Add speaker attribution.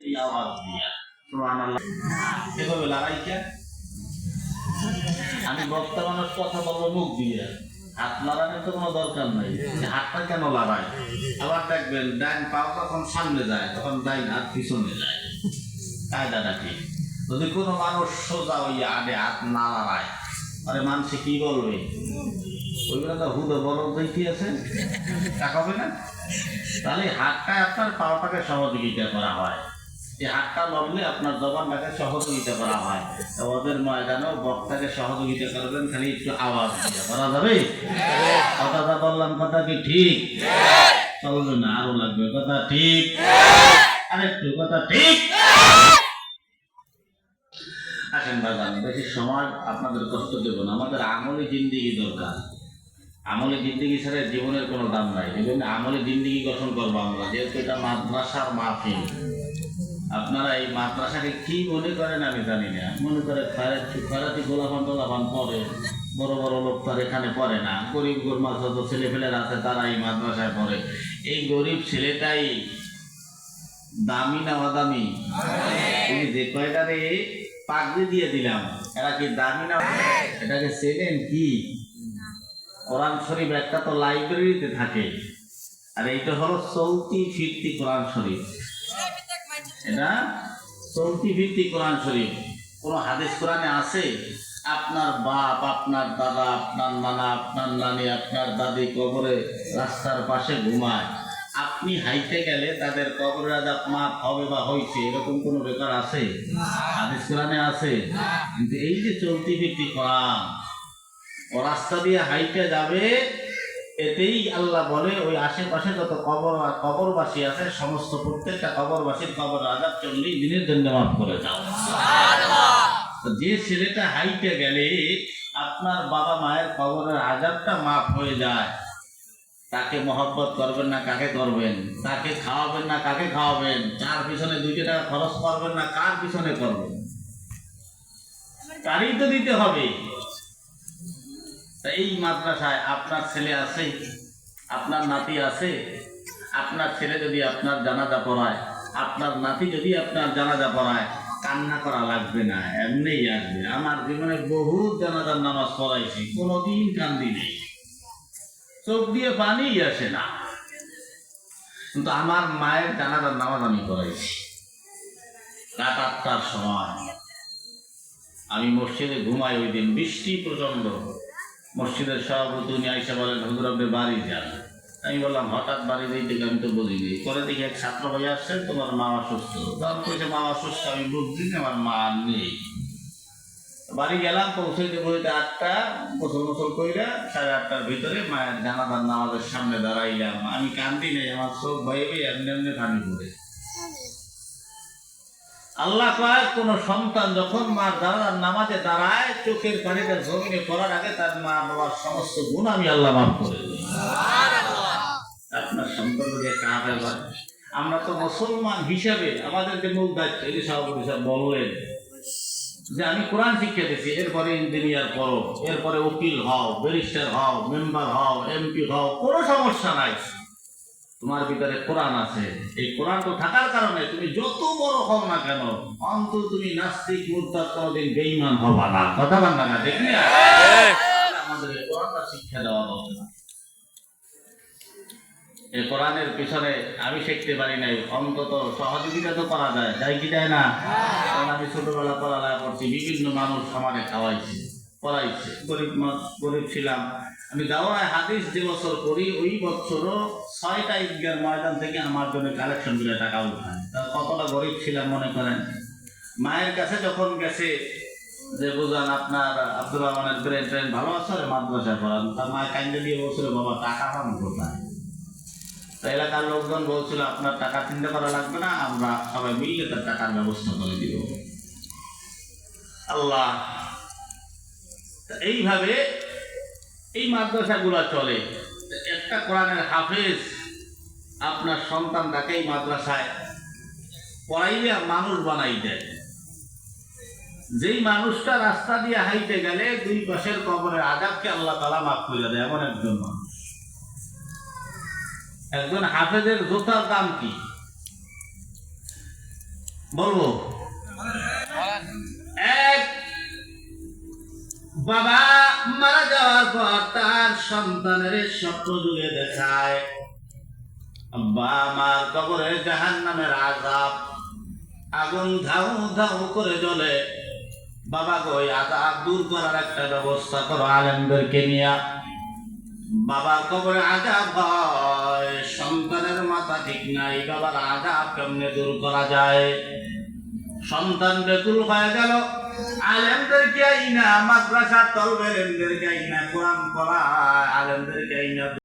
Speaker 1: এই আওয়াজ দিয়া এভাবে লড়াইটা আমি বক্তা মানুষ কথা বলব মুখ দিয়ে। হাত লড়ানোর তো কোনো দরকার নাই হাতটা কেন লড়ায় আবার দেখবেন, ডান পাও তখন সামনে যায়, তখন ডাইন হাত পিছনে। যায় কায়দাটা কি যদি কোনো মানুষ সোজা হইয়া আগে হাত না লড়ায় আরে মানুষে কি বলবে ওইগুলো তো হুদো বরফ দেখি আছে তা হবে না? তাহলে হাতটা আপনার পাওয়াটাকে সহযোগিতা করা হয়। এই হাতটা লড়লে আপনার জবানটাকে সহযোগিতা করা হয়। ওদের ময়দানেও বক্তাকে সহযোগিতা করবেন, খালি একটু আওয়াজ দিয়ে। করা যাবে? কথাটা বললাম, কথা কি ঠিক? চলবে না, আরও লাগবে। কথা ঠিক? আরেকটু, কথা ঠিক? আসেন বাগান বেশি সময় আপনাদের কষ্ট দেব না। আমাদের আমলি জিন্দিগি দরকার। আমলে জিন্দিগি ছাড়া জীবনের কোনো দাম নাই। এই জন্য আমলে জিন্দিগি গঠন করব আমরা, যেহেতু এটা মাদ্রাসার মাহফিল। আপনারা এই মাদ্রাসাকে কি মনে করেন আমি জানি না। মনে করে খারাতি গোলাপান টোলাপান পড়ে বড় বড় লোক তার এখানে পড়ে না। গরিব গোরমা যত ছেলে আছে, তারা এই মাদ্রাসায় পড়ে। এই গরিব ছেলেটাই দামি না অদামি? তুমি যে কয়টারে পাগড়ি দিয়ে দিলাম। এরা কি দামি না এটাকে চেনেন কি? কোরআন শরীফ একটা তো লাইব্রেরিতে থাকে। আর এইটা হলো চৌতি ফিরতি কোরআন শরীফ। এটা চৌতি ফিরতি কোরআন শরীফ। কোনো হাদিস কোরআনে আছে? আপনার বাপ, আপনার দাদা, আপনার নানা, আপনার নানি, আপনার দাদি কবরে রাস্তার পাশে ঘুমায়। আপনি হাইতে গেলে তাদের কবরের আজাব মাপ হবে বা হয়েছে, এরকম কোন রেকর্ড আছে? হাদিস কোরআনে আছে? কিন্তু এই যে চলতি ভিত্তি কোরআন, ও রাস্তা দিয়ে হাইটে যাবে এতেই আল্লাহ বলে ওই আশেপাশে যত কবর কবরবাসী আছে সমস্ত প্রত্যেকটা কবরবাসীর কবর আজাব চল্লিশ দিনের জন্য মাফ করে যাও তো যে ছেলেটা হাইটে গেলে আপনার বাবা মায়ের কবরের আজাবটা মাফ হয়ে যায়। তাকে মহব্বত করবেন না কাকে করবেন? তাকে খাওয়াবেন না কাকে খাওয়াবেন? যার পিছনে দুইটা টাকা খরচ করবেন না কার পিছনে করবেন? তারই তো দিতে হবে। এই মাদ্রাসায় আপনার ছেলে আছে, আপনার নাতি আছে, আপনার ছেলে যদি আপনার জানাজা পড়ায়, আপনার নাতি যদি আপনার জানাজা পড়ায়, কান্না করা লাগবে না এমনিই আসবে। আমার জীবনে বহু জানাজার নামাজ পড়াইছি, কোনোদিন কান্দি নেই। চোখ দিয়ে পানিই আসে না। কিন্তু আমার মায়ের জানাজার নামাজ আমি পড়াইছি। রাত আটটার সময়। আমি মসজিদে ঘুমাই ওই দিন, বৃষ্টি প্রচণ্ড মসজিদের সভাপতি উনি আইসা বলেন, হুজুর, আপনি বাড়ি যান। আমি বললাম, হঠাৎ বাড়ি থেকে আমি তো বুঝিনি পরে দেখি এক ছাত্র ভাই আসছে, তোমার মা অসুস্থ। তখন কইছে, মা অসুস্থ, আমি বুঝছি আমার মা নেই। বাড়ি গেলাম, পৌঁছাইতে বইতে আটটা, গোসল মোসল কইরা সাড়ে আটটার ভিতরে মায়ের জানাজার নামাজের সামনে দাঁড়াইলাম। আমি কান্দি নেই, আমার চোখ বাইবে এমনি এমনি পানি পড়ে। আল্লাহ কয় কোন সন্তান যখন মা দাঁড়ার নামাজে দাঁড়ায় চোখের পানিটা জমিনে পড়ার আগে তার মা বাবার সমস্ত গুণ আমি আল্লাহ মাফ করে দিই আপনার সন্তানকে কাঁদে আমরা তো মুসলমান হিসাবে আমাদের যে মূল দায়িত্ব এটি সভাপতি সাহেব বললেন যে আমি কোরআন শিক্ষা দিচ্ছি এরপরে ইঞ্জিনিয়ার করো এরপরে উকিল হও ব্যারিস্টার হও মেম্বার হও এমপি হও কোনো সমস্যা নাই। তোমার ভিতরে কোরআন আছে। এই কোরআন তো থাকার কারণে তুমি যত বড় হও না কেন অন্তত তুমি নাস্তিক মুরতাদ কোনোদিন বেঈমান হবা না। কথা বল না দেখি আমাদের কোরআনটা শিক্ষা দেওয়া দরকার। এই কোরআনের পিছনে আমি শিখতে পারি নাই অন্তত সহযোগিতা তো করা যায় যাই কি যায় না? কারণ আমি ছোটবেলা পড়ালেখা করছি বিভিন্ন মানুষ আমাকে খাওয়াইছে। পড়াইছে। গরিব মা- গরিব ছিলাম। আমি দাওয়ায় হাদিস যে বছর করি ওই বছরও ছয়টা ঈদগার ময়দান থেকে আমার জন্য কালেকশন করে টাকা উঠায়। তা কতটা গরিব ছিলাম মনে করেন? মায়ের কাছে যখন গেছে, যে বুঝান, আপনার আব্দুর রহমানের ব্রেন ট্রেন ভালো আছে রে মাদ্রাসায় পড়ান। তার মায়ের কান্দে দিয়ে বলছিল, বাবা, টাকা পান কোথায়? তো এলাকার লোকজন বলছিল, আপনার টাকা চিন্তা করা লাগবে না, আমরা সবাই মিলে তার টাকার ব্যবস্থা করে দিব। আল্লাহ এইভাবে এই মাদ্রাসাগুলো চলে। একটা কোরআনের হাফেজ আপনার সন্তানটাকে এই মাদ্রাসায় পড়াইয়া মানুষ বানাই দেয়। যেই মানুষটা রাস্তা দিয়ে হাইতে গেলে দুই পাশের কবরের আজাবকে আল্লাহ তালা মাফ করে দেয় এমন একজন মানুষ। একজন হাফেজের জোতার দাম কি? বলব? এক বাবা মারা যাওয়ার পর তার সন্তানের স্বপ্ন যুগে দেখায়। আব্বা আমার কবরে জাহান নামের আজাব আগুন ধাউ ধাউ করে জ্বলে। বাবা গো, এই আজাব দূর করার একটা ব্যবস্থা করো আলেমদেরকে নিয়ে। বাবার কবরে আজাব হয়, সন্তানের মাথা ঠিক নাই, বাবার আজাব কেমনে দূর করা যায়? সন্তান বেকুল হয়ে গেল। আলেমদেরকে আইনা মাদ্রাসা তলবে আলেমদেরকে আইনা কোরআন পড়া আলেমদেরকে আইনা।